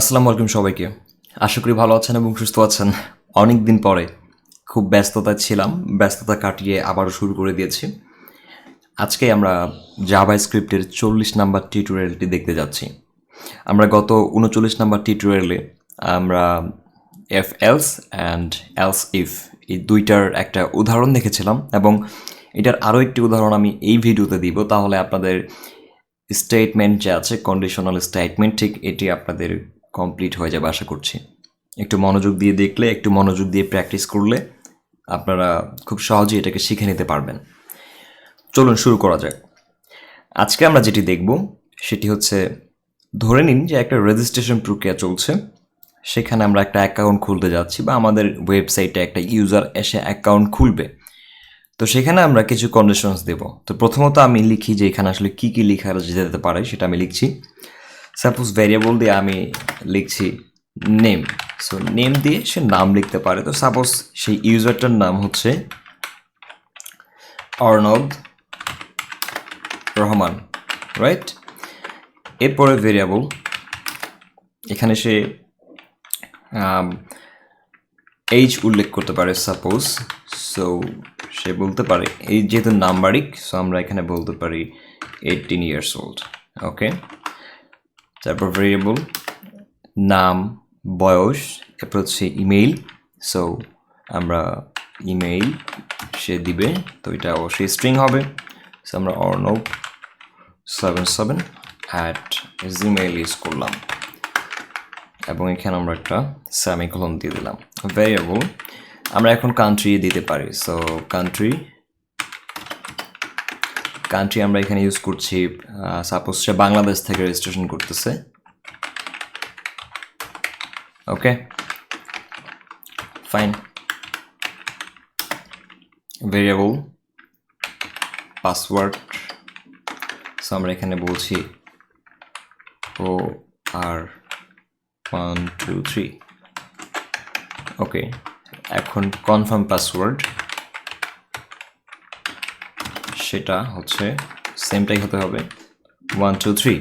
আসসালামু আলাইকুম সবাইকে। আশা করি ভালো আছেন এবং সুস্থ আছেন। অনেক দিন পরে খুব ব্যস্ততা ছিলাম, ব্যস্ততা কাটিয়ে আবারও শুরু করে দিয়েছি। আজকে আমরা জাভা স্ক্রিপ্টের চল্লিশ নাম্বার টিউটোরিয়ালটি দেখতে যাচ্ছি। আমরা গত উনচল্লিশ নাম্বার টিউটোরিয়ালে আমরা if else and else if এই দুইটার একটা উদাহরণ দেখেছিলাম এবং এটার আরও একটি উদাহরণ আমি এই ভিডিওতে দিব। তাহলে আপনাদের স্টেটমেন্ট যে আছে কন্ডিশনাল স্টেটমেন্ট ঠিক এটি আপনাদের কমপ্লিট হয়ে যাবে, আশা করছি। একটু মনোযোগ দিয়ে দেখলে, একটু মনোযোগ দিয়ে প্র্যাকটিস করলে আপনারা খুব সহজেই এটাকে শিখে নিতে পারবেন। চলুন, শুরু করা যাক। আজকে আমরা যেটি দেখব, সেটি হচ্ছে, ধরে নিন যে একটা রেজিস্ট্রেশন প্রক্রিয়া চলছে। সেখানে আমরা একটা অ্যাকাউন্ট খুলতে যাচ্ছি বা আমাদের ওয়েবসাইটে একটা ইউজার এসে অ্যাকাউন্ট খুলবে। তো সেখানে আমরা কিছু কন্ডিশনস দেব। তো প্রথমত আমি লিখি যে এখানে আসলে কী কী লেখা যেতে পারে, সেটা আমি লিখছি। সাপোজ ভ্যারিয়েবল দিয়ে আমি লিখছি নেম। সো নেম দিয়ে সে নাম লিখতে পারে। তো সাপোজ সেই ইউজারটার নাম হচ্ছে অর্ণব রহমান রাইট এরপরে ভেরিয়েবল, এখানে সে এইজ উল্লেখ করতে পারে সাপোজ সো সে বলতে পারে, এই যেহেতু নাম্বারিক সো আমরা এখানে বলতে পারি এইটিন ইয়ার্স ওল্ড ওকে তারপর ভেরিয়েবল নাম, বয়স এরপর হচ্ছে ইমেইল সো আমরা ইমেইল সে দিবে, তো এটা অবশ্যই স্ট্রিং হবে সো আমরা Arnab seven seven at Gmail use করলাম, এবং এখানে আমরা একটা সেমিকোলন দিয়ে দিলাম ভেরিয়েবল আমরা এখন কান্ট্রি দিতে পারি সো কান্ট্রি কান্ট্রি আমরা এখানে ইউজ করছি সাপোজ সে বাংলাদেশ থেকে রেজিস্ট্রেশন করতেছে। Okay fine variable password so আমরা এখানে বলছি ও আর ওয়ান টু থ্রি ওকে এখন কনফার্ম পাসওয়ার্ড সেটা হচ্ছে সেমটাই হতে হবে। ওয়ান টু থ্রি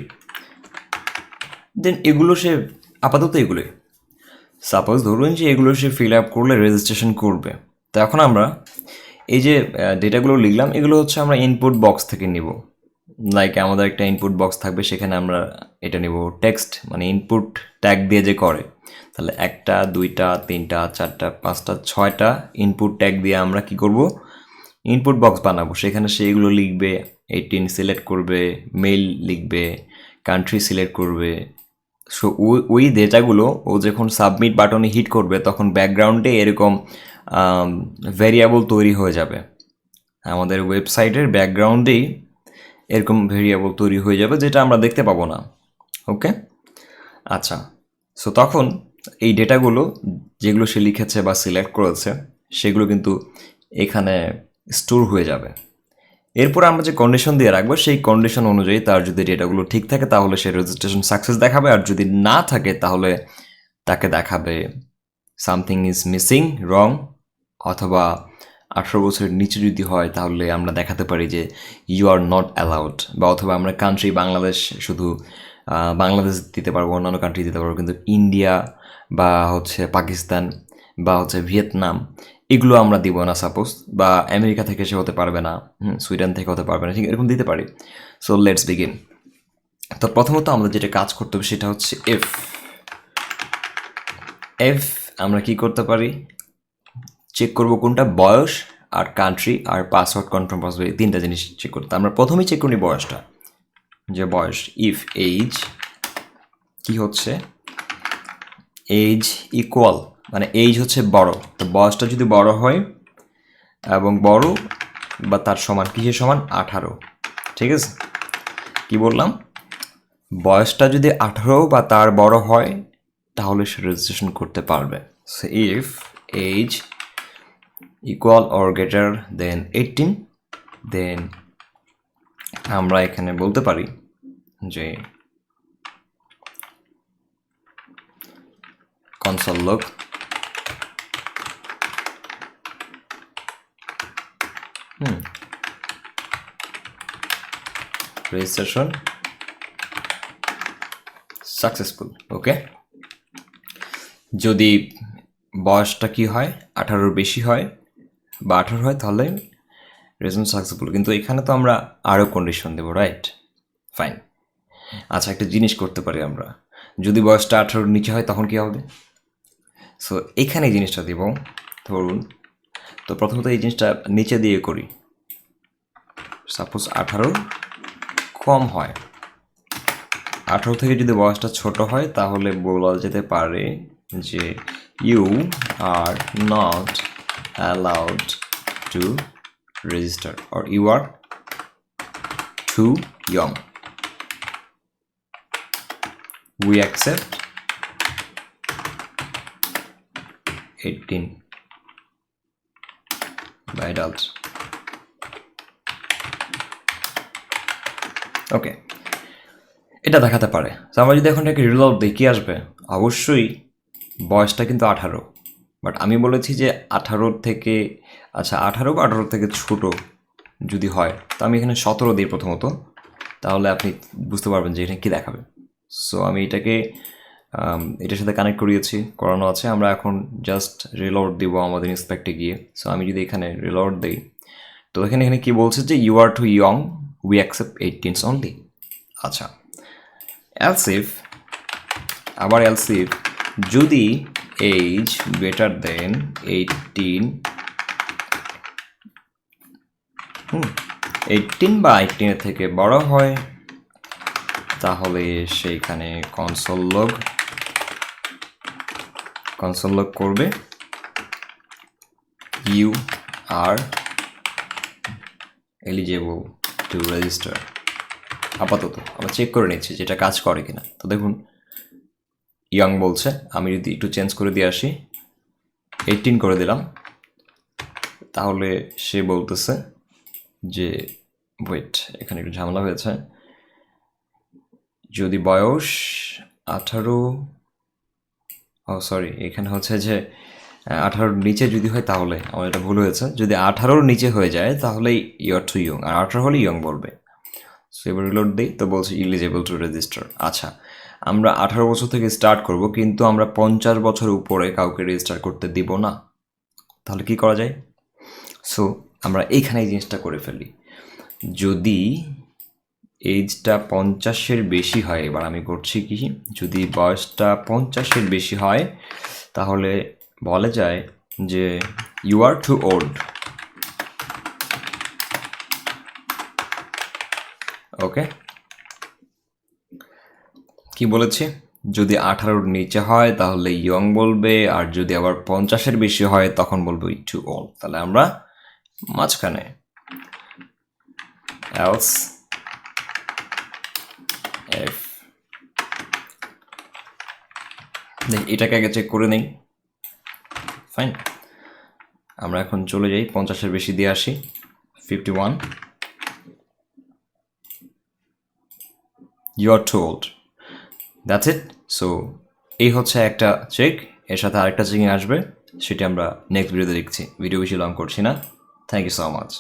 দেন এগুলো সে আপাতত এগুলোই। সাপোজ ধরুন যে এগুলো সে ফিল আপ করলে রেজিস্ট্রেশন করবে। তো এখন আমরা এই যে ডেটাগুলো লিখলাম, এগুলো হচ্ছে আমরা ইনপুট বক্স থেকে নিব। লাইক আমাদের একটা ইনপুট বক্স থাকবে, সেখানে আমরা এটা নিব। টেক্সট মানে ইনপুট ট্যাগ দিয়ে যে করে। তাহলে একটা, দুইটা, তিনটা, চারটা, পাঁচটা, ছয়টা ইনপুট ট্যাগ দিয়ে আমরা কি করব? ইনপুট বক্স বানাবো। সেখানে সেইগুলো লিখবে এইটিন সিলেক্ট করবে মেল লিখবে কান্ট্রি সিলেক্ট করবে। সো ওই ওই ডেটাগুলো ও যখন সাবমিট বাটনে হিট করবে, তখন ব্যাকগ্রাউন্ডে এরকম ভেরিয়েবল তৈরি হয়ে যাবে। আমাদের ওয়েবসাইটের ব্যাকগ্রাউন্ডেই এরকম ভেরিয়েবল তৈরি হয়ে যাবে, যেটা আমরা দেখতে পাবো না। ওকে আচ্ছা। সো তখন এই ডেটাগুলো যেগুলো সে লিখেছে বা সিলেক্ট করেছে, সেগুলো কিন্তু এখানে স্টোর হয়ে যাবে। এরপর আমরা যে কন্ডিশন দিয়ে রাখব, সেই কন্ডিশন অনুযায়ী তার যদি ডেটাগুলো ঠিক থাকে, তাহলে সে রেজিস্ট্রেশন সাকসেস দেখাবে, আর যদি না থাকে, তাহলে তাকে দেখাবে সামথিং ইজ মিসিং রং অথবা আঠেরো বছরের নিচে যদি হয়, তাহলে আমরা দেখাতে পারি যে ইউ আর নট অ্যালাউড বা অথবা আমরা কান্ট্রি বাংলাদেশ শুধু বাংলাদেশ দিতে পারব, অন্যান্য কান্ট্রি দিতে পারব, কিন্তু ইন্ডিয়া বা হচ্ছে পাকিস্তান বা হচ্ছে ভিয়েতনাম এগুলো আমরা দিব না সাপোজ বা আমেরিকা থেকে সে হতে পারবে না সুইডেন থেকে হতে পারবে না, ঠিক, এরকম দিতে পারি। সো লেটস বিগিন তো প্রথমত আমরা যেটা কাজ করতে হবে সেটা হচ্ছে এফ এফ আমরা কি করতে পারি? চেক করব কোনটা, বয়স আর কান্ট্রি আর পাসওয়ার্ড কনফার্ম পাসওয়ার্ড এই তিনটা জিনিস চেক করতে। আমরা প্রথমেই চেক করি বয়সটা। যে বয়স ইফ এইজ কি হচ্ছে? এইজ ইকুয়াল মানে এইজ হচ্ছে বড়। তো বয়সটা যদি বড় হয় এবং বড় বা তার সমান, কিসের সমান? আঠারো। ঠিক আছে? কি বললাম? বয়সটা যদি আঠারো বা তার বড় হয়, তাহলে সে রেজিস্ট্রেশন করতে পারবে। So if age equal or greater than eighteen then আমরা এখানে বলতে পারি যে কনসল লোক হুম। Registration. Successful, okay. যদি বয়সটা কি হয়, আঠারোর বেশি হয় বা আঠারো হয়, তাহলে রেজন সাকসেসফুল কিন্তু এখানে তো আমরা আরও কন্ডিশন দেবো রাইট ফাইন আচ্ছা একটা জিনিস করতে পারি আমরা। যদি বয়সটা আঠারোর নিচে হয়, তখন কি হবে? সো এখানে জিনিসটা দিব। ধরুন তো প্রথমত এই জিনিসটা নিচে দিয়ে করি। সাপোজ আঠারোর কম হয়। আঠারো থেকে যদি বয়সটা ছোট হয়, তাহলে বলা যেতে পারে যে you are not allowed to register or you are too young we accept 18 by adults. Okay এটা দেখাতে পারে। তো আমরা যদি এখন এটাকে রিলভ দিই কি আসবে, অবশ্যই বয়সটা কিন্তু আঠারো। বাট আমি বলেছি যে আঠারো থেকে আচ্ছা আঠারো বা আঠারো থেকে ছোট যদি হয়, তো আমি এখানে সতেরো দিই প্রথমত। তাহলে আপনি বুঝতে পারবেন যে এখানে কী দেখাবে। সো আমি এটাকে এটার সাথে কানেক্ট করিয়েছি, করানো আছে। আমরা এখন জাস্ট রিলোড দিব আমাদের ইন্সপেক্টে গিয়ে। সো আমি যদি এখানে রিলোড দিই, তো এখানে এখানে কী বলছে যে you are too young we accept eighteens only আচ্ছা। এলসিফ আবার এলসিফ যদি age greater than eighteen hmm eighteen বা এইটিনের থেকে বড় হয়, তাহলে সেইখানে কনসোল লগ কনসোল লগ করবে। You are eligible to register আপাতত আমরা চেক করে নিচ্ছি যেটা কাজ করে কিনা। তো দেখুন ইয়াং বলছে, আমি যদি একটু চেঞ্জ করে দিয়ে আসি এইটিন করে দিলাম। তাহলে সে বলতেছে যে ওয়েট এখানে একটু ঝামেলা হয়েছে। যদি বয়স আঠারো ও সরি এখানে হচ্ছে যে আঠারোর নিচে যদি হয় তাহলে, আমার এটা ভুল হয়েছে। যদি আঠারোর নিচে হয়ে যায় তাহলে ইয়ার টু ইয়ং আর আঠারো হলে ইয়ং বলবে। সো এবার রিলোড দিই, তো বলছে ইলিজেবল টু রেজিস্টার আচ্ছা আমরা আঠারো বছর থেকে স্টার্ট করব, কিন্তু আমরা পঞ্চাশ বছর উপরে কাউকে রেজিস্টার করতে দিব না। তাহলে কি করা যায়? সো আমরা এইখানে এই জিনিসটা করে ফেলি। যদি এজটা পঞ্চাশের বেশি হয়। এবার আমি করছি কি? যদি বয়সটা পঞ্চাশের বেশি হয়, তাহলে বলা যায় যে you are too old okay কি বলেছি? যদি আঠারোর নিচে হয়, তাহলে ইয়ং বলবে, আর যদি আবার পঞ্চাশের বেশি হয়, তখন বলব টু ওল্ড তাহলে আমরা মাঝখানে। Else? এটাকে আগে চেক করে নেই। ফাইন আমরা এখন চলে যাই, পঞ্চাশের বেশি দিয়ে আসি। Fifty one you are too old that's it so এই হচ্ছে একটা চেক এর সাথে আরেকটা চেকিং আসবে, সেটি আমরা নেক্সট ভিডিওতে দেখছি। ভিডিও বেশি লং করছি না। Thank you so much